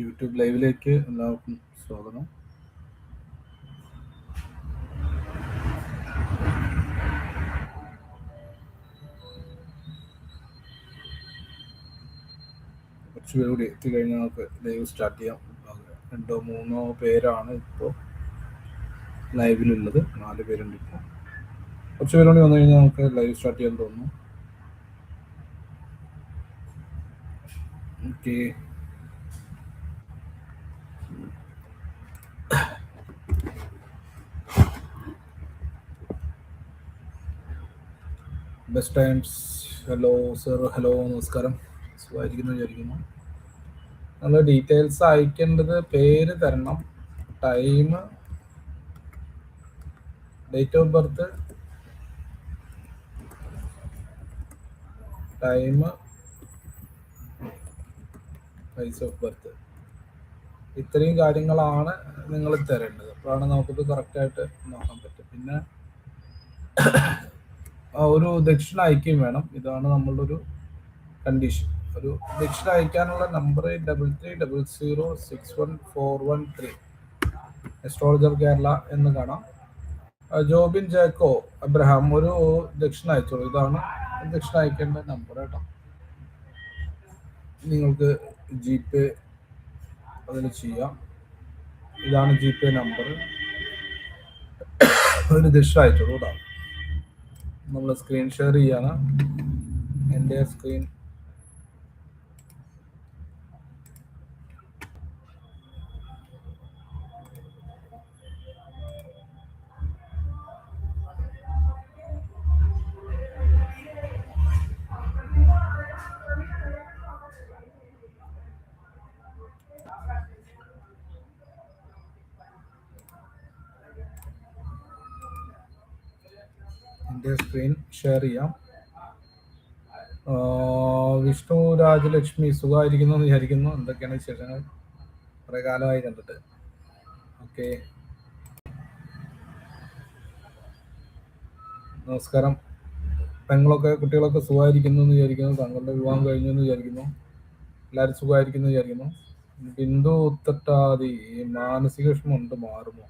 YouTube ലൈവിലേക്ക് എല്ലാവർക്കും സ്വാഗതം. കുറച്ച് പേര് കൂടി എത്തിക്കഴിഞ്ഞാൽ നമുക്ക് ലൈവ് സ്റ്റാർട്ട് ചെയ്യാം. രണ്ടോ മൂന്നോ പേരാണ് ഇപ്പോൾ ലൈവിലുള്ളത്. നാല് പേരുണ്ട് ഇപ്പോൾ കുറച്ച് പേരോട് വന്നു കഴിഞ്ഞാൽ നമുക്ക് ലൈവ് സ്റ്റാർട്ട് ചെയ്യാൻ തോന്നുന്നു. Okay. Best times hello sir hello നമസ്കാരം. സുഖമായിരിക്കുന്നു വിചാരിക്കുന്നു. നമ്മൾ ഡീറ്റെയിൽസ് അയക്കേണ്ടത് പേര് തരണം. Time date of birth time place of birth ഇത്രയും കാര്യങ്ങളാണ് നിങ്ങൾ തരേണ്ടത്. അപ്പോഴാണ് നമുക്കിത് കറക്റ്റായിട്ട് നോക്കാൻ പറ്റും പിന്നെ ഒരു ദക്ഷിണ അയക്കുകയും വേണം. ഇതാണ് നമ്മളുടെ ഒരു കണ്ടീഷൻ ഒരു ദക്ഷിണ അയക്കാനുള്ള number double three double zero six one four one three astrologer Kerala എന്ന് കാണാം. ജോബിൻ ജാക്കോ അബ്രഹാം ഒരു ദക്ഷിണ അയച്ചോളൂ ഇതാണ് ദക്ഷിണ അയക്കേണ്ട നമ്പർ കേട്ടോ. നിങ്ങൾക്ക് ജി പേ അതിൽ ചെയ്യാം. ഇതാണ് ജി പേ നമ്പർ ഒരു ദക്ഷിണ അയച്ചോളൂ കേട്ടോ. നമ്മൾ സ്ക്രീൻ ഷെയർ ചെയ്യാണ്. എന്റെ സ്ക്രീൻ എന്റെ സ്ക്രീൻ ഷെയർ ചെയ്യാം. വിഷ്ണു രാജലക്ഷ്മി സുഖമായിരിക്കുന്നു എന്ന് വിചാരിക്കുന്നു. എന്തൊക്കെയാണ് വിശേഷങ്ങൾ? കുറെ കാലമായി കണ്ടിട്ട്. ഓക്കെ. നമസ്കാരം. പെങ്ങളൊക്കെ കുട്ടികളൊക്കെ സുഖമായിരിക്കുന്നു എന്ന് വിചാരിക്കുന്നു. തങ്ങളുടെ വിവാഹം കഴിഞ്ഞു എന്ന് വിചാരിക്കുന്നു. എല്ലാവരും സുഖമായിരിക്കുന്നു വിചാരിക്കുന്നു. ബിന്ദു ഉത്തട്ടാതി മാനസിക വിഷമമുണ്ട് മാറുമോ?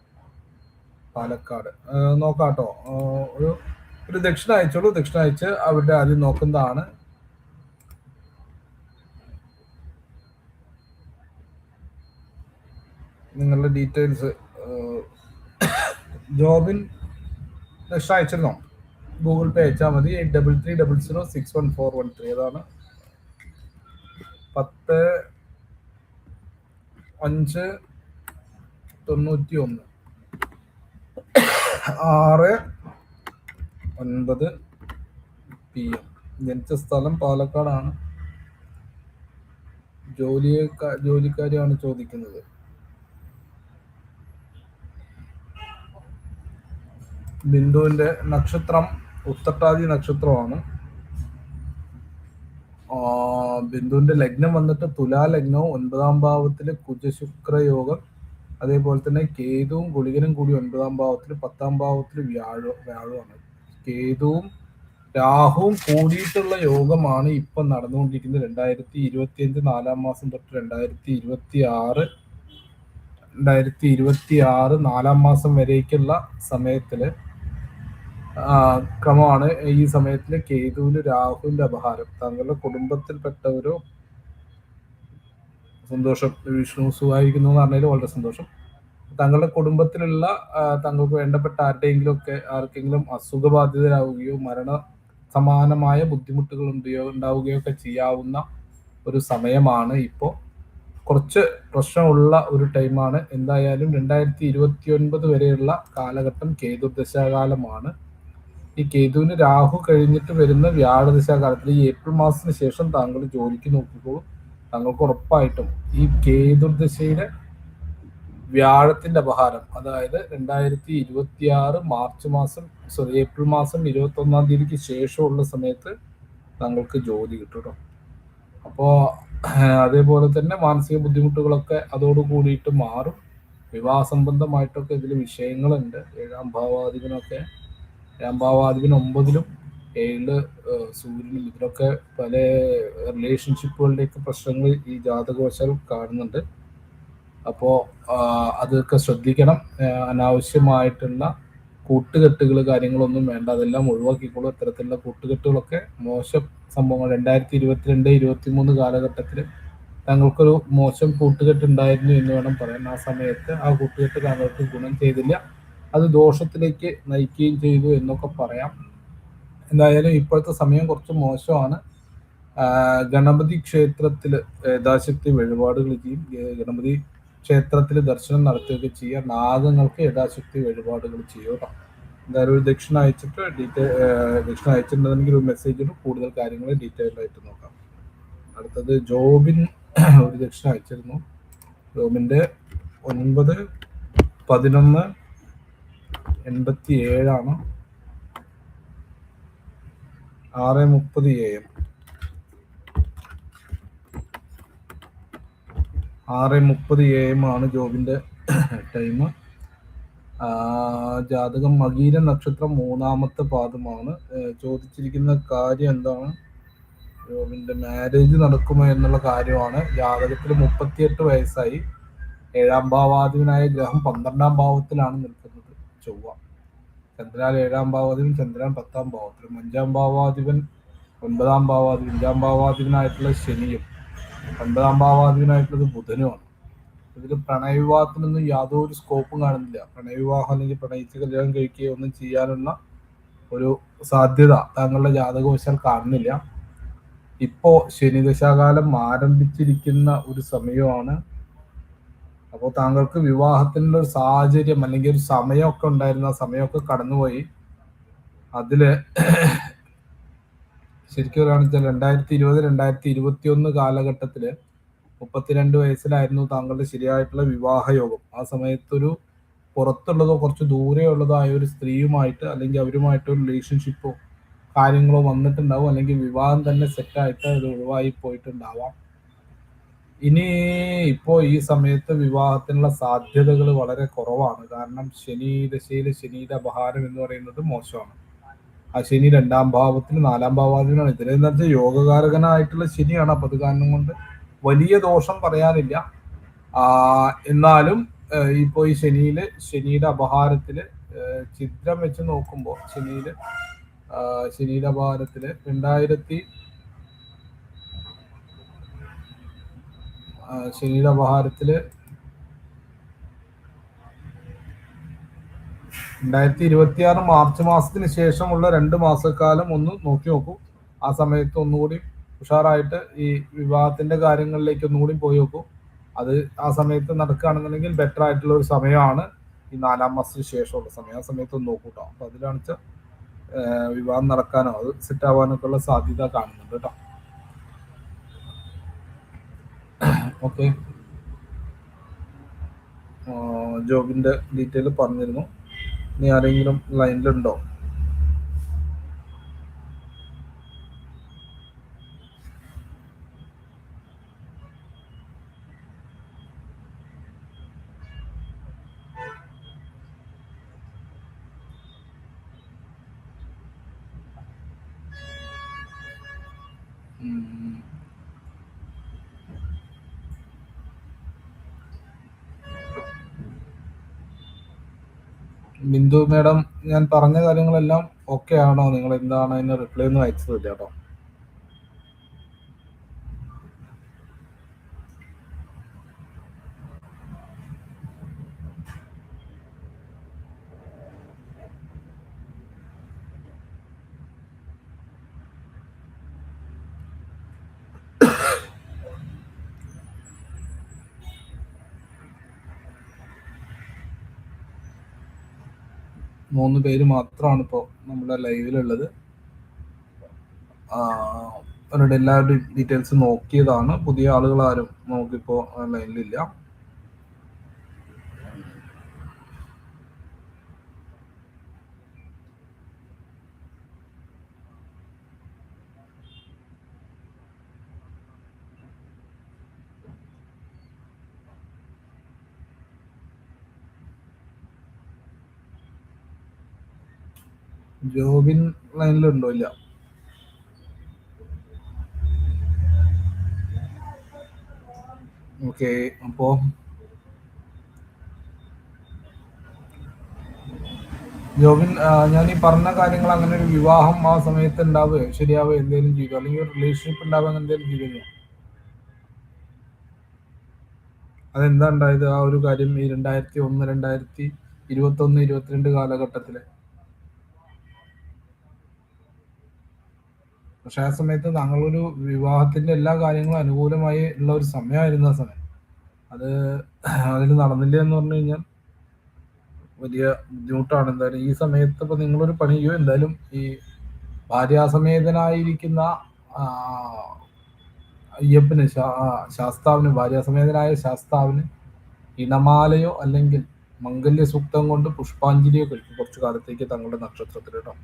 പാലക്കാട്. നോക്കാട്ടോ. ഒരു ഒരു ദക്ഷിണ അയച്ചോളൂ ദക്ഷിണ അയച്ച് അവരുടെ ആദ്യം നോക്കുന്നതാണ്. നിങ്ങളുടെ ഡീറ്റെയിൽസ് ജോബിൻ ദക്ഷിണ അയച്ചിരുന്നോ ഗൂഗിൾ പേ അയച്ചാൽ മതി. Eight double three double zero six one four one three അതാണ്. പത്ത് അഞ്ച് തൊണ്ണൂറ്റി ഒന്ന് ആറ് ഒൻപത് പി എം ജനിച്ച സ്ഥലം പാലക്കാടാണ്. ജോലിയെ ജോലിക്കാരിയാണ് ചോദിക്കുന്നത്. ബിന്ദുവിന്റെ നക്ഷത്രം ഉത്തട്ടാതി നക്ഷത്രമാണ്. ബിന്ദുവിന്റെ ലഗ്നം വന്നിട്ട് തുലാ ലഗ്നവും ഒൻപതാം ഭാവത്തിൽ കുജശുക്ര യോഗം. അതേപോലെ തന്നെ കേതുവും ഗുളികനും കൂടി ഒൻപതാം ഭാവത്തിൽ പത്താം ഭാവത്തിൽ വ്യാഴ വ്യാഴമാണ് കേതുവും രാഹുവും കൂടിയിട്ടുള്ള യോഗമാണ് ഇപ്പൊ നടന്നുകൊണ്ടിരിക്കുന്നത്. രണ്ടായിരത്തി ഇരുപത്തി അഞ്ച് നാലാം മാസം തൊട്ട് രണ്ടായിരത്തി ഇരുപത്തി ആറ് രണ്ടായിരത്തി ഇരുപത്തി ആറ് നാലാം മാസം വരേക്കുള്ള സമയത്തിൽ ക്രമമാണ് ഈ സമയത്തിൽ കേതുവിന് രാഹുവിന്റെ അപഹാരം. താങ്കളുടെ കുടുംബത്തിൽപ്പെട്ടവരോ സന്തോഷം വിഷ്ണു സുഖമായിരിക്കുന്നു എന്ന് പറഞ്ഞാൽ വളരെ സന്തോഷം. തങ്ങളുടെ കുടുംബത്തിലുള്ള തങ്ങൾക്ക് വേണ്ടപ്പെട്ട ആരുടെയെങ്കിലും ഒക്കെ ആർക്കെങ്കിലും അസുഖബാധിതരാവുകയോ മരണ സമാനമായ ബുദ്ധിമുട്ടുകൾ ഉണ്ടോ ഉണ്ടാവുകയോ ഒക്കെ ചെയ്യാവുന്ന ഒരു സമയമാണ് ഇപ്പോൾ കുറച്ച് പ്രശ്നമുള്ള ഒരു ടൈമാണ്. എന്തായാലും രണ്ടായിരത്തി ഇരുപത്തി ഒൻപത് വരെയുള്ള കാലഘട്ടം കേതു ദശാകാലമാണ്. ഈ കേതുവിന് രാഹു കഴിഞ്ഞിട്ട് വരുന്ന വ്യാഴദശാകാലത്തിൽ ഈ ഏപ്രിൽ മാസത്തിന് ശേഷം താങ്കൾ ജോലിക്ക് നോക്കിക്കോളൂ താങ്കൾക്ക് ഉറപ്പായിട്ടും ഈ കേതുദശയുടെ വ്യാഴത്തിന്റെ അപഹാരം. അതായത് രണ്ടായിരത്തി ഇരുപത്തി ആറ് മാർച്ച് മാസം സോറി ഏപ്രിൽ മാസം ഇരുപത്തി ഒന്നാം തീയതിക്ക് ശേഷമുള്ള സമയത്ത് താങ്കൾക്ക് ജോലി കിട്ടും അപ്പോ അതേപോലെ തന്നെ മാനസിക ബുദ്ധിമുട്ടുകളൊക്കെ അതോട് കൂടിയിട്ട് മാറും. വിവാഹ സംബന്ധമായിട്ടൊക്കെ ഇതിൽ വിഷയങ്ങളുണ്ട്. ഏഴാം ഭാവാധിപനൊക്കെ ഏഴാം ഭാവാധിപൻ ഒമ്പതിലും ഏഴിൽ സൂര്യനും ഇതിലൊക്കെ പല റിലേഷൻഷിപ്പുകളുടെയൊക്കെ പ്രശ്നങ്ങൾ ഈ ജാതകവശാൽ കാണുന്നുണ്ട്. അപ്പോൾ അതൊക്കെ ശ്രദ്ധിക്കണം. അനാവശ്യമായിട്ടുള്ള കൂട്ടുകെട്ടുകൾ കാര്യങ്ങളൊന്നും വേണ്ട. അതെല്ലാം ഒഴിവാക്കിക്കോളൂ. ഇത്തരത്തിലുള്ള കൂട്ടുകെട്ടുകളൊക്കെ മോശം സംഭവങ്ങൾ. രണ്ടായിരത്തി ഇരുപത്തിരണ്ട് ഇരുപത്തി മൂന്ന് കാലഘട്ടത്തിൽ താങ്കൾക്കൊരു മോശം കൂട്ടുകെട്ട് ഉണ്ടായിരുന്നു എന്ന് വേണം പറയാൻ. ആ സമയത്ത് ആ കൂട്ടുകെട്ട് താങ്കൾക്ക് ഗുണം ചെയ്തില്ല. അത് ദോഷത്തിലേക്ക് നയിക്കുകയും ചെയ്തു എന്നൊക്കെ പറയാം. എന്തായാലും ഇപ്പോഴത്തെ സമയം കുറച്ച് മോശമാണ്. ഗണപതി ക്ഷേത്രത്തിൽ യഥാശക്തി വഴിപാടുകൾ ചെയ്യും. ഗണപതി ക്ഷേത്രത്തിൽ ദർശനം നടത്തുകയൊക്കെ ചെയ്യുക. നാഗങ്ങൾക്ക് യഥാശക്തി വഴിപാടുകൾ ചെയ്യുക എന്തായാലും ഒരു ദക്ഷിണ അയച്ചിട്ട് ഡീറ്റെയിൽ ദക്ഷിണ അയച്ചിട്ടുണ്ടെങ്കിൽ ഒരു മെസ്സേജ് ഇട്ട് കൂടുതൽ കാര്യങ്ങൾ ഡീറ്റെയിൽ ആയിട്ട് നോക്കാം. അടുത്തത് ജോബിൻ ഒരു ദക്ഷിണ അയച്ചിരുന്നു. ജോബിന്റെ ഒൻപത് പതിനൊന്ന് എൺപത്തി ഏഴാണ് ആറ് മുപ്പത് എ എം. ആറ് മുപ്പത് എ എം ആണ് ജോബിന്റെ ടൈം. ജാതകം മകീര നക്ഷത്രം മൂന്നാമത്തെ പാദമാണ്. ചോദിച്ചിരിക്കുന്ന കാര്യം എന്താണ്? ജോബിന്റെ മാരേജ് നടക്കുമോ എന്നുള്ള കാര്യമാണ്. ജാതകത്തിൽ മുപ്പത്തിയെട്ട് വയസ്സായി. ഏഴാം ഭാവാധിപനായ ഗ്രഹം പന്ത്രണ്ടാം ഭാവത്തിലാണ് നിൽക്കുന്നത്. ചൊവ്വ. ചന്ദ്രാൽ ഏഴാം ഭാവാധിപൻ ചന്ദ്രൻ പത്താം ഭാവത്തിലും. അഞ്ചാം ഭാവാധിപൻ ഒൻപതാം ഭാവാധിപൻ അഞ്ചാം ഭാവാധിപനായിട്ടുള്ള ശനിയും. ഒൻപതാം ഭാവാധീനായിട്ടുള്ളത് ബുധനുമാണ് ഇതിൽ പ്രണയവിവാഹത്തിനൊന്നും യാതൊരു സ്കോപ്പും കാണുന്നില്ല. പ്രണയവിവാഹം അല്ലെങ്കിൽ പ്രണയിച്ച് കല്യാണം കഴിക്കുകയോ ഒന്നും ചെയ്യാനുള്ള ഒരു സാധ്യത താങ്കളുടെ ജാതകവശാൽ കാണുന്നില്ല. ഇപ്പോ ശനിദശാകാലം ആരംഭിച്ചിരിക്കുന്ന ഒരു സമയമാണ്. അപ്പോൾ താങ്കൾക്ക് വിവാഹത്തിന്റെ ഒരു സാഹചര്യം അല്ലെങ്കിൽ ഒരു സമയമൊക്കെ ഉണ്ടായിരുന്ന സമയമൊക്കെ കടന്നുപോയി. അതിൽ ശരിക്കും പറയുകയാണെന്ന് വെച്ചാൽ രണ്ടായിരത്തി ഇരുപത് രണ്ടായിരത്തി ഇരുപത്തി ഒന്ന് കാലഘട്ടത്തിൽ മുപ്പത്തിരണ്ട് വയസ്സിലായിരുന്നു താങ്കളുടെ ശരിയായിട്ടുള്ള വിവാഹയോഗം. ആ സമയത്തൊരു പുറത്തുള്ളതോ കുറച്ച് ദൂരെയുള്ളതോ ആയ ഒരു സ്ത്രീയുമായിട്ട് അല്ലെങ്കിൽ അവരുമായിട്ട് ഒരു റിലേഷൻഷിപ്പോ കാര്യങ്ങളോ വന്നിട്ടുണ്ടാവും. അല്ലെങ്കിൽ വിവാഹം തന്നെ സെറ്റായിട്ട് അത് ഒഴിവായി പോയിട്ടുണ്ടാവാം. ഇനി ഇപ്പോൾ ഈ സമയത്ത് വിവാഹത്തിനുള്ള സാധ്യതകൾ വളരെ കുറവാണ്. കാരണം ശനി ദശയിൽ ശനിയുടെ അപഹാരം എന്ന് പറയുന്നത് മോശമാണ്. ശനി രണ്ടാം ഭാവത്തിന് നാലാം ഭാവാദിനാണ് ഇതിലെന്ന് വെച്ചാൽ യോഗകാരകനായിട്ടുള്ള ശനിയാണ്. അപ്പൊ അത് കാരണം കൊണ്ട് വലിയ ദോഷം പറയാനില്ല. എന്നാലും ഇപ്പോൾ ഈ ശനിയിൽ ശനിയുടെ അപഹാരത്തിൽ ചിത്രം വെച്ച് നോക്കുമ്പോൾ ശനിയിൽ ശനിയുടെ അപഹാരത്തിൽ രണ്ടായിരത്തി ശനിയുടെ അപഹാരത്തിൽ രണ്ടായിരത്തി ഇരുപത്തി ആറ് മാർച്ച് മാസത്തിന് ശേഷമുള്ള രണ്ട് മാസക്കാലം ഒന്ന് നോക്കി നോക്കൂ. ആ സമയത്ത് ഒന്നുകൂടി ഉഷാറായിട്ട് ഈ വിവാഹത്തിന്റെ കാര്യങ്ങളിലേക്ക് ഒന്നുകൂടി പോയി നോക്കൂ. അത് ആ സമയത്ത് നടക്കുകയാണെന്നുണ്ടെങ്കിൽ ബെറ്റർ ആയിട്ടുള്ള ഒരു സമയമാണ്. ഈ നാലാം മാസത്തിന് ശേഷമുള്ള സമയം. ആ സമയത്ത് ഒന്ന് നോക്കൂട്ടോ അപ്പൊ അതിലാണെച്ച വിവാഹം നടക്കാനോ അത് സെറ്റ് ആവാനൊക്കെ ഉള്ള സാധ്യത കാണുന്നുണ്ട് കേട്ടോ ഓക്കെ ജോബിന്റെ ഡീറ്റെയിൽ പറഞ്ഞിരുന്നു. ഇനി ആരെങ്കിലും ലൈനിലുണ്ടോ ബിന്ദു മേഡം ഞാൻ പറഞ്ഞ കാര്യങ്ങളെല്ലാം ഓക്കെ ആണോ? നിങ്ങൾ എന്താണ് അതിന് റിപ്ലൈ ഒന്നും അയച്ചതില്ല കേട്ടോ മൂന്ന് പേര് മാത്രമാണ് ഇപ്പോൾ നമ്മുടെ ലൈവിലുള്ളത്. അവരുടെ എല്ലാവരുടെയും ഡീറ്റെയിൽസ് നോക്കിയതാണ്. പുതിയ ആളുകൾ ആരും നമുക്കിപ്പോൾ ലൈനിലില്ല. ജോബിൻ ലൈനിലുണ്ടോ ഇല്ല? ഓക്കെ അപ്പോ ജോബിൻ ഞാൻ ഈ പറഞ്ഞ കാര്യങ്ങൾ അങ്ങനെ ഒരു വിവാഹം ആ സമയത്ത് ഉണ്ടാവുക ശരിയാവുക എന്തെങ്കിലും ചെയ്തു? അല്ലെങ്കിൽ ഒരു റിലേഷൻഷിപ്പ് ഉണ്ടാവുക അങ്ങനെ എന്തെങ്കിലും ചെയ്തിരുന്നു അതെന്താ ഉണ്ടായത് ആ ഒരു കാര്യം ഈ രണ്ടായിരത്തി ഒന്ന് രണ്ടായിരത്തി ഇരുപത്തി ഒന്ന് ഇരുപത്തിരണ്ട് കാലഘട്ടത്തിൽ? പക്ഷെ ആ സമയത്ത് താങ്കളൊരു വിവാഹത്തിന്റെ എല്ലാ കാര്യങ്ങളും അനുകൂലമായി ഉള്ള ഒരു സമയമായിരുന്നു ആ സമയം. അത് അതിൽ നടന്നില്ല എന്ന് പറഞ്ഞു കഴിഞ്ഞാൽ വലിയ ബുദ്ധിമുട്ടാണ്. എന്തായാലും ഈ സമയത്ത് ഇപ്പൊ നിങ്ങളൊരു പണി ചെയ്യോ. എന്തായാലും ഈ ഭാര്യാസമേതനായിരിക്കുന്ന അയ്യപ്പന് ശാസ്താവിന് ഭാര്യാസമേതനായ ശാസ്താവിന് ഇണമാലയോ അല്ലെങ്കിൽ മംഗല്യ സൂക്തം കൊണ്ട് പുഷ്പാഞ്ജലിയോ കഴിക്കും. കുറച്ചു കാലത്തേക്ക് തങ്ങളുടെ നക്ഷത്രത്തിൽ കേട്ടോ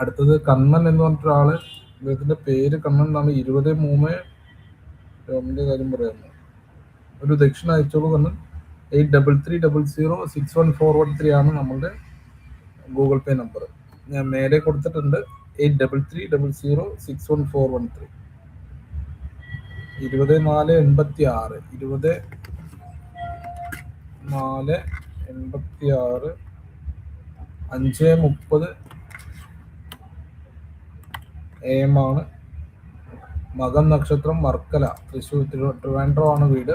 അടുത്തത് കണ്ണൻ എന്ന് പറഞ്ഞിട്ട് ആൾ അദ്ദേഹത്തിന്റെ പേര് കണ്ണൻ എന്നാണ് ഇരുപത് മൂന്ന് രോമിന്റെ കാര്യം പറയുന്നത്. ഒരു ദക്ഷിണ അയച്ചോളൂ Kannan. Eight double three double zero six one four one three ആണ് നമ്മളുടെ ഗൂഗിൾ പേ നമ്പർ. ഞാൻ മേലെ കൊടുത്തിട്ടുണ്ട്. Eight double three double zero six one four one three. ഇരുപത് നാല് എൺപത്തി ആറ്. ഇരുപത് നാല് എൺപത്തി ആറ്. അഞ്ച് മുപ്പത് എ ആണ് മകം നക്ഷത്രം വർക്കല തൃശ്ശൂർ ട്രിവാൻഡ്രോ ആണ് വീട്.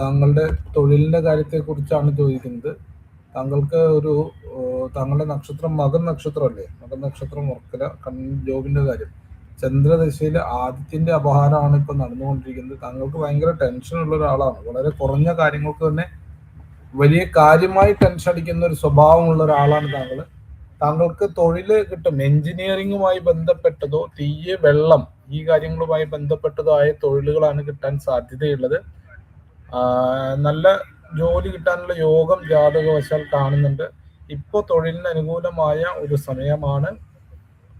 താങ്കളുടെ തൊഴിലിന്റെ കാര്യത്തെ കുറിച്ചാണ് ചോദിക്കുന്നത്. താങ്കൾക്ക് ഒരു താങ്കളുടെ നക്ഷത്രം മകൻ നക്ഷത്രമല്ലേ? മകൻ നക്ഷത്രം വർക്കല കൺ ജോബിന്റെ കാര്യം. ചന്ദ്രദിശയിൽ ആദ്യത്തിന്റെ അപഹാരമാണ് ഇപ്പൊ നടന്നുകൊണ്ടിരിക്കുന്നത്. താങ്കൾക്ക് ഭയങ്കര ടെൻഷൻ ഉള്ള ഒരാളാണ്. വളരെ കുറഞ്ഞ കാര്യങ്ങൾക്ക് തന്നെ വലിയ കാര്യമായി ടെൻഷൻ അടിക്കുന്ന ഒരു സ്വഭാവമുള്ള ഒരാളാണ് താങ്കൾ താങ്കൾക്ക് തൊഴിൽ കിട്ടും. എഞ്ചിനീയറിംഗുമായി ബന്ധപ്പെട്ടതോ തീയ വെള്ളം ഈ കാര്യങ്ങളുമായി ബന്ധപ്പെട്ടതോ ആയ തൊഴിലുകളാണ് കിട്ടാൻ സാധ്യതയുള്ളത്. നല്ല ജോലി കിട്ടാനുള്ള യോഗം ജാതകവശാൽ കാണുന്നുണ്ട്. ഇപ്പോൾ തൊഴിലിന് അനുകൂലമായ ഒരു സമയമാണ്.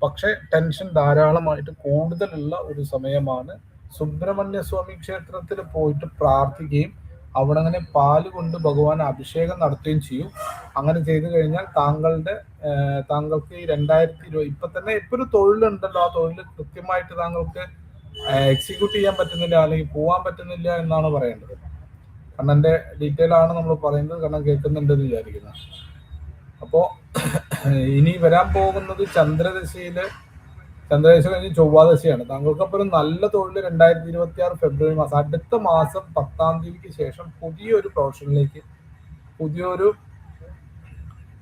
പക്ഷെ ടെൻഷൻ ധാരാളമായിട്ട് കൂടുതലുള്ള ഒരു സമയമാണ്. സുബ്രഹ്മണ്യ സ്വാമി ക്ഷേത്രത്തിൽ പോയിട്ട് പ്രാർത്ഥിക്കുകയും അവിടെ അങ്ങനെ പാൽ കൊണ്ട് ഭഗവാൻ അഭിഷേകം നടത്തുകയും ചെയ്യും. അങ്ങനെ ചെയ്തു കഴിഞ്ഞാൽ താങ്കളുടെ താങ്കൾക്ക് ഈ രണ്ടായിരത്തി ഇരുപത് ഇപ്പൊ തന്നെ ഇപ്പൊ ഒരു തൊഴിലുണ്ടല്ലോ. ആ തൊഴിൽ കൃത്യമായിട്ട് താങ്കൾക്ക് എക്സിക്യൂട്ട് ചെയ്യാൻ പറ്റുന്നില്ല അല്ലെങ്കിൽ പോവാൻ പറ്റുന്നില്ല എന്നാണ് പറയേണ്ടത്. കണ്ണന്റെ ഡീറ്റെയിൽ ആണ് നമ്മൾ പറയുന്നത്. കാരണം കേൾക്കുന്നുണ്ട് എന്ന് വിചാരിക്കുന്നത് അപ്പോ ഇനി വരാൻ പോകുന്നത് ചന്ദ്രദശയിൽ ചന്ദ്രദശ കഴിഞ്ഞ് ചൊവ്വാദശയാണ്. താങ്കൾക്ക് അപ്പോൾ ഒരു നല്ല തൊഴിൽ രണ്ടായിരത്തി ഇരുപത്തി ആറ് ഫെബ്രുവരി മാസം അടുത്ത മാസം പത്താം തീയതിക്ക് ശേഷം പുതിയൊരു പ്രൊഫഷനിലേക്ക് പുതിയൊരു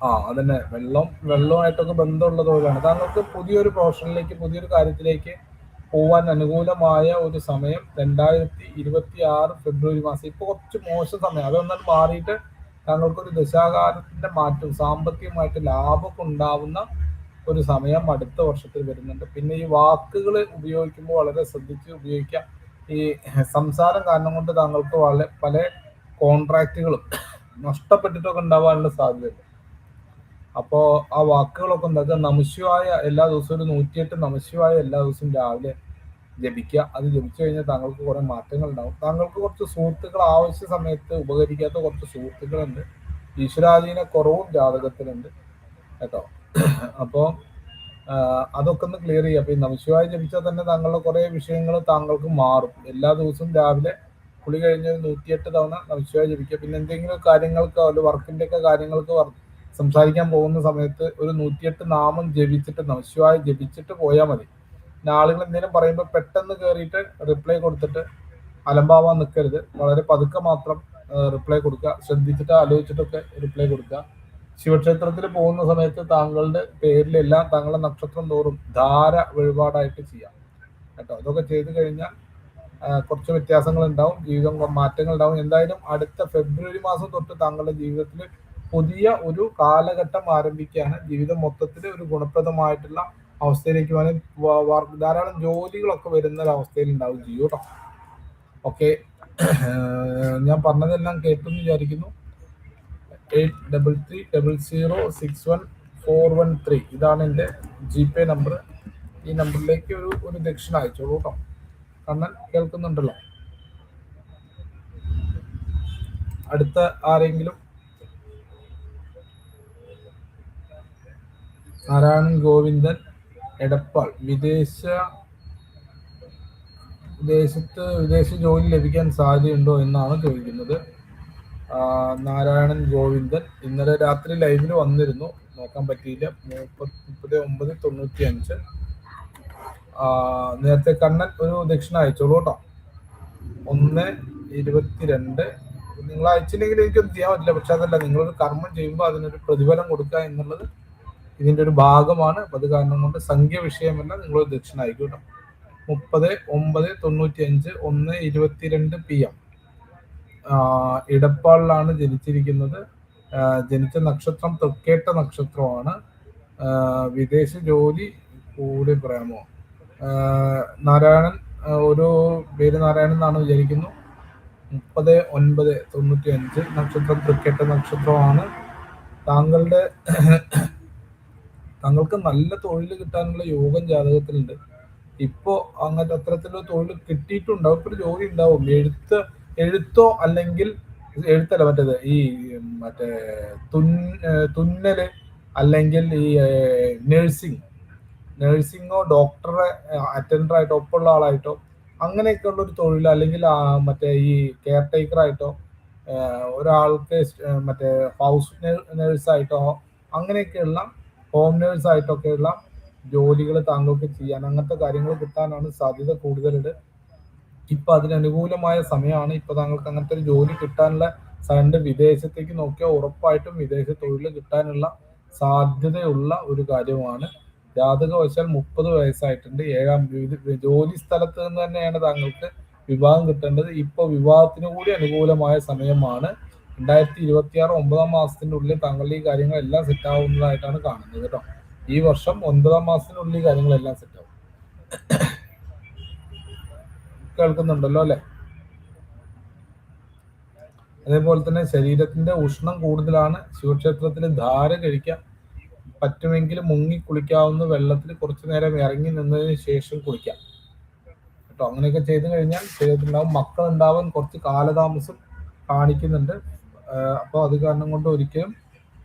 ആ അതന്നെ വെള്ളം വെള്ളമായിട്ടൊക്കെ ബന്ധമുള്ള തൊഴിലാണ്. താങ്കൾക്ക് പുതിയൊരു പ്രൊഫഷനിലേക്ക് പുതിയൊരു കാര്യത്തിലേക്ക് പോവാൻ അനുകൂലമായ ഒരു സമയം രണ്ടായിരത്തി ഇരുപത്തി ആറ് ഫെബ്രുവരി മാസം. ഇപ്പൊ കുറച്ച് മോശം സമയം. അതൊന്നും മാറിയിട്ട് താങ്കൾക്ക് ഒരു ദശാകാലത്തിന്റെ മാറ്റം സാമ്പത്തികമായിട്ട് ലാഭമൊക്കെ ഉണ്ടാവുന്ന ഒരു സമയം അടുത്ത വർഷത്തിൽ വരുന്നുണ്ട്. പിന്നെ ഈ വാക്കുകൾ ഉപയോഗിക്കുമ്പോൾ വളരെ ശ്രദ്ധിച്ച് ഉപയോഗിക്കാം. ഈ സംസാരം കാരണം കൊണ്ട് താങ്കൾക്ക് വളരെ പല കോൺട്രാക്റ്റുകളും നഷ്ടപ്പെട്ടിട്ടൊക്കെ ഉണ്ടാവാനുള്ള സാധ്യതയുണ്ട്. അപ്പോൾ ആ വാക്കുകളൊക്കെ എന്താക്കുക നമശിവായ എല്ലാ ദിവസവും ഒരു നൂറ്റിയെട്ട് നമശിവായ എല്ലാ ദിവസവും രാവിലെ ജപിക്കുക. അത് ജപിച്ചു കഴിഞ്ഞാൽ താങ്കൾക്ക് കുറേ മാറ്റങ്ങൾ ഉണ്ടാവും താങ്കൾക്ക് കുറച്ച് സുഹൃത്തുക്കൾ ആവശ്യ സമയത്ത് ഉപകരിക്കാത്ത കുറച്ച് സുഹൃത്തുക്കളുണ്ട്. ഈശ്വരാധീന കുറവും ജാതകത്തിലുണ്ട്. കേട്ടോ? അപ്പോൾ അതൊക്കെ ഒന്ന് ക്ലിയർ ചെയ്യുക അപ്പോൾ ഈ നമശിവായ ജപിച്ചാൽ തന്നെ താങ്കളുടെ കുറേ വിഷയങ്ങൾ താങ്കൾക്ക് മാറും. എല്ലാ ദിവസവും രാവിലെ കുളി കഴിഞ്ഞ് നൂറ്റിയെട്ട് തവണ നമശിവായ ജപിക്കുക. പിന്നെ എന്തെങ്കിലും കാര്യങ്ങൾക്ക് അല്ല വർക്കിന്റെ ഒക്കെ കാര്യങ്ങൾക്ക് സംസാരിക്കാൻ പോകുന്ന സമയത്ത് ഒരു നൂറ്റിയെട്ട് നാമം ജപിച്ചിട്ട് നമശിവായ ജപിച്ചിട്ട് പോയാൽ മതി. പിന്നെ ആളുകൾ എന്തെങ്കിലും പറയുമ്പോൾ പെട്ടെന്ന് കയറിയിട്ട് റിപ്ലൈ കൊടുത്തിട്ട് അലമ്പാവാൻ നിൽക്കരുത്. വളരെ പതുക്കെ മാത്രം റിപ്ലൈ കൊടുക്കുക. ശ്രദ്ധിച്ചിട്ട് ആലോചിച്ചിട്ടൊക്കെ റിപ്ലൈ കൊടുക്കുക. ശിവക്ഷേത്രത്തിൽ പോകുന്ന സമയത്ത് താങ്കളുടെ പേരിലെല്ലാം താങ്കളുടെ നക്ഷത്രം തോറും ധാര വഴിപാടായിട്ട് ചെയ്യാം. കേട്ടോ? അതൊക്കെ ചെയ്തു കഴിഞ്ഞാൽ കുറച്ച് വ്യത്യാസങ്ങൾ ഉണ്ടാവും ജീവിതം മാറ്റങ്ങൾ ഉണ്ടാവും എന്തായാലും അടുത്ത ഫെബ്രുവരി മാസം തൊട്ട് താങ്കളുടെ ജീവിതത്തിൽ പുതിയ ഒരു കാലഘട്ടം ആരംഭിക്കുകയാണ്. ജീവിതം മൊത്തത്തിൽ ഒരു ഗുണപ്രദമായിട്ടുള്ള അവസ്ഥയിലേക്ക് വേണമെങ്കിൽ ധാരാളം ജോലികളൊക്കെ വരുന്ന ഒരു അവസ്ഥയിൽ ഉണ്ടാവും ജീവിതം ഓക്കെ ഞാൻ പറഞ്ഞതെല്ലാം കേട്ടെന്ന് വിചാരിക്കുന്നു. Eight double three double zero six one four one three. ഇതാണ് എന്റെ ജി പേ നമ്പർ. ഈ നമ്പറിലേക്ക് ഒരു ഒരു ദക്ഷിണ അയച്ചോളൂ കേട്ടോ. കണ്ണൻ കേൾക്കുന്നുണ്ടല്ലോ. അടുത്ത ആരെങ്കിലും? നാരായണൻ ഗോവിന്ദൻ എടപ്പാൾ. വിദേശ വിദേശത്ത് വിദേശ ജോലി ലഭിക്കാൻ സാധ്യതയുണ്ടോ എന്നാണ് ചോദിക്കുന്നത്. നാരായണൻ ഗോവിന്ദൻ ഇന്നലെ രാത്രി ലൈവിൽ വന്നിരുന്നു. നോക്കാൻ പറ്റിയില്ല. മുപ്പത് ഒമ്പത് തൊണ്ണൂറ്റി അഞ്ച് നേരത്തെ കണ്ണൻ ഒരു ദക്ഷിണ അയച്ചോളൂ കേട്ടോ. ഒന്ന് ഇരുപത്തിരണ്ട്. നിങ്ങൾ അയച്ചില്ലെങ്കിൽ എനിക്കൊന്നും ചെയ്യാൻ പറ്റില്ല. പക്ഷെ അതല്ല നിങ്ങളൊരു കർമ്മം ചെയ്യുമ്പോൾ അതിനൊരു പ്രതിഫലം കൊടുക്കുക എന്നുള്ളത് ഇതിന്റെ ഒരു ഭാഗമാണ്. അത് കാരണം കൊണ്ട് സംഖ്യ വിഷയമല്ല നിങ്ങൾ ദക്ഷിണ അയക്കും കേട്ടോ. മുപ്പത് ഒമ്പത് തൊണ്ണൂറ്റി അഞ്ച് ഒന്ന് ഇരുപത്തിരണ്ട് പി എം. ഇടപ്പാളിലാണ് ജനിച്ചിരിക്കുന്നത്. ജനിച്ച നക്ഷത്രം തൊക്കേട്ട നക്ഷത്രമാണ്. വിദേശ ജോലി കൂടി പറയാമോ? നാരായണൻ ഒരു പേര് നാരായണൻ എന്നാണ് വിചാരിക്കുന്നു. മുപ്പത് ഒൻപത് തൊണ്ണൂറ്റി അഞ്ച് നക്ഷത്രം തൃക്കേട്ട നക്ഷത്രമാണ്. താങ്കളുടെ താങ്കൾക്ക് നല്ല തൊഴിൽ കിട്ടാനുള്ള യോഗം ജാതകത്തിലുണ്ട്. ഇപ്പോ അങ്ങനത്തെ അത്തരത്തിലുള്ള തൊഴിൽ കിട്ടിയിട്ടുണ്ടാവും ഇപ്പൊ ജോലി ഉണ്ടാവും. എഴുത്ത് എഴുത്തോ അല്ലെങ്കിൽ എഴുത്തല്ല മറ്റേത് ഈ മറ്റേ തുന്നൽ അല്ലെങ്കിൽ ഈ നഴ്സിംഗ് നഴ്സിംഗോ ഡോക്ടറെ അറ്റൻഡറായിട്ടോ ഒപ്പുള്ള ആളായിട്ടോ അങ്ങനെയൊക്കെയുള്ള ഒരു തൊഴിൽ അല്ലെങ്കിൽ മറ്റേ ഈ കെയർ ടേക്കറായിട്ടോ ഒരാൾക്ക് മറ്റേ ഹൗസ് നേഴ്സായിട്ടോ അങ്ങനെയൊക്കെയുള്ള ഹോം നേഴ്സായിട്ടൊക്കെയുള്ള ജോലികൾ താങ്കൾക്ക് ചെയ്യാൻ അങ്ങനത്തെ കാര്യങ്ങൾ കിട്ടാനാണ് സാധ്യത കൂടുതലുണ്ട്. ഇപ്പൊ അതിനനുകൂലമായ സമയമാണ്. ഇപ്പൊ താങ്കൾക്ക് അങ്ങനത്തെ ഒരു ജോലി കിട്ടാനുള്ള സാറിന്റെ വിദേശത്തേക്ക് നോക്കിയാൽ ഉറപ്പായിട്ടും വിദേശ തൊഴിൽ കിട്ടാനുള്ള സാധ്യതയുള്ള ഒരു കാര്യമാണ് ജാതകവശാൽ മുപ്പത് വയസ്സായിട്ടുണ്ട്. ഏഴാം ജോലി സ്ഥലത്ത് നിന്ന് തന്നെയാണ് താങ്കൾക്ക് വിവാഹം കിട്ടേണ്ടത്. ഇപ്പൊ വിവാഹത്തിന് കൂടി അനുകൂലമായ സമയമാണ്. രണ്ടായിരത്തി ഇരുപത്തി ആറ് ഒമ്പതാം മാസത്തിന്റെ ഉള്ളിൽ താങ്കളുടെ ഈ കാര്യങ്ങളെല്ലാം സെറ്റ് ആവുന്നതായിട്ടാണ് കാണുന്നത് കേട്ടോ. ഈ വർഷം ഒൻപതാം മാസത്തിനുള്ളിൽ കാര്യങ്ങളെല്ലാം സെറ്റ് ആവും. കേൾക്കുന്നുണ്ടല്ലോ അല്ലെ? അതേപോലെ തന്നെ ശരീരത്തിന്റെ ഉഷ്ണം കൂടുതലാണ് ശിവക്ഷേത്രത്തിൽ ധാര കഴിക്കാം പറ്റുമെങ്കിൽ മുങ്ങി കുളിക്കാവുന്ന വെള്ളത്തിൽ കുറച്ചു നേരം ഇറങ്ങി നിന്നതിന് ശേഷം കുളിക്കാം. കേട്ടോ? അങ്ങനെയൊക്കെ ചെയ്തു കഴിഞ്ഞാൽ ശരീരത്തിലുണ്ടാവും. മക്കൾ ഉണ്ടാവാൻ കുറച്ച് കാലതാമസം കാണിക്കുന്നുണ്ട്. അപ്പോൾ അത് കാരണം കൊണ്ട് ഒരിക്കലും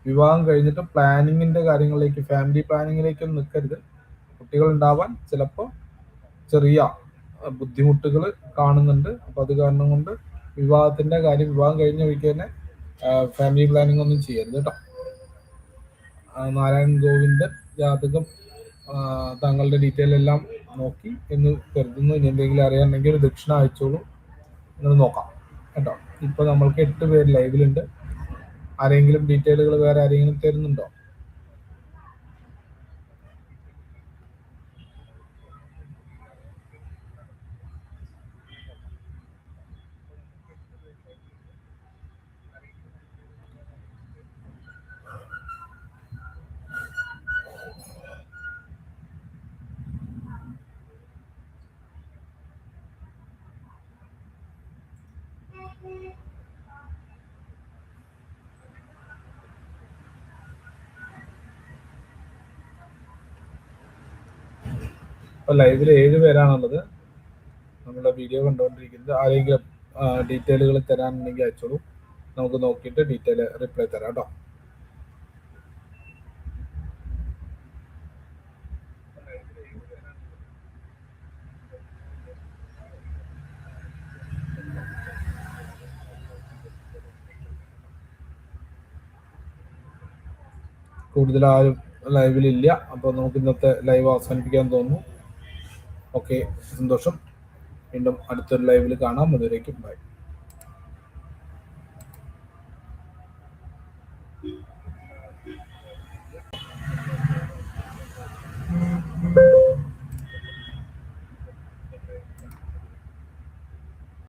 വിവാഹം കഴിഞ്ഞിട്ട് പ്ലാനിങ്ങിന്റെ കാര്യങ്ങളിലേക്ക് ഫാമിലി പ്ലാനിങ്ങിലേക്കൊന്നും നിൽക്കരുത്. കുട്ടികൾ ഉണ്ടാവാൻ ചിലപ്പോൾ ചെറിയ ബുദ്ധിമുട്ടുകൾ കാണുന്നുണ്ട്. അപ്പോൾ അത് കാരണം കൊണ്ട് വിവാഹത്തിന്റെ കാര്യം വിവാഹം കഴിഞ്ഞ വഴിക്ക് തന്നെ ഫാമിലി പ്ലാനിങ് ഒന്നും ചെയ്യരുത് കേട്ടോ നാരായൺ ഗോവിന്ദൻ ജാതകം താങ്കളുടെ ഡീറ്റെയിൽ എല്ലാം നോക്കി എന്ന് കരുതുന്നു. ഇനി എന്തെങ്കിലും അറിയാനുണ്ടെങ്കിൽ ഒരു ദക്ഷിണ അയച്ചോളൂ. നിങ്ങൾ നോക്കാം കേട്ടോ. ഇപ്പൊ നമ്മൾക്ക് എട്ട് പേര് ലൈവിലുണ്ട് ആരെങ്കിലും ഡീറ്റെയിലുകൾ വേറെ ആരെങ്കിലും തരുന്നുണ്ടോ? ഇപ്പോൾ ലൈവിൽ ഏഴ് പേരാണുള്ളത്. നമ്മുടെ വീഡിയോ കണ്ടുകൊണ്ടിരിക്കുന്നത്. ആരെങ്കിലും ഡീറ്റെയിലുകൾ തരാനുണ്ടെങ്കിൽ അയച്ചോളൂ. നമുക്ക് നോക്കിയിട്ട് ഡീറ്റെയിൽ റിപ്ലൈ തരാം കേട്ടോ. കൂടുതൽ ആരും ലൈവിലില്ല അപ്പോൾ നമുക്ക് ഇന്നത്തെ ലൈവ് അവസാനിപ്പിക്കാൻ തോന്നുന്നു. ഓക്കെ സന്തോഷം. വീണ്ടും അടുത്തൊരു ലൈവിൽ കാണാം. അതുവരേക്കും ബൈ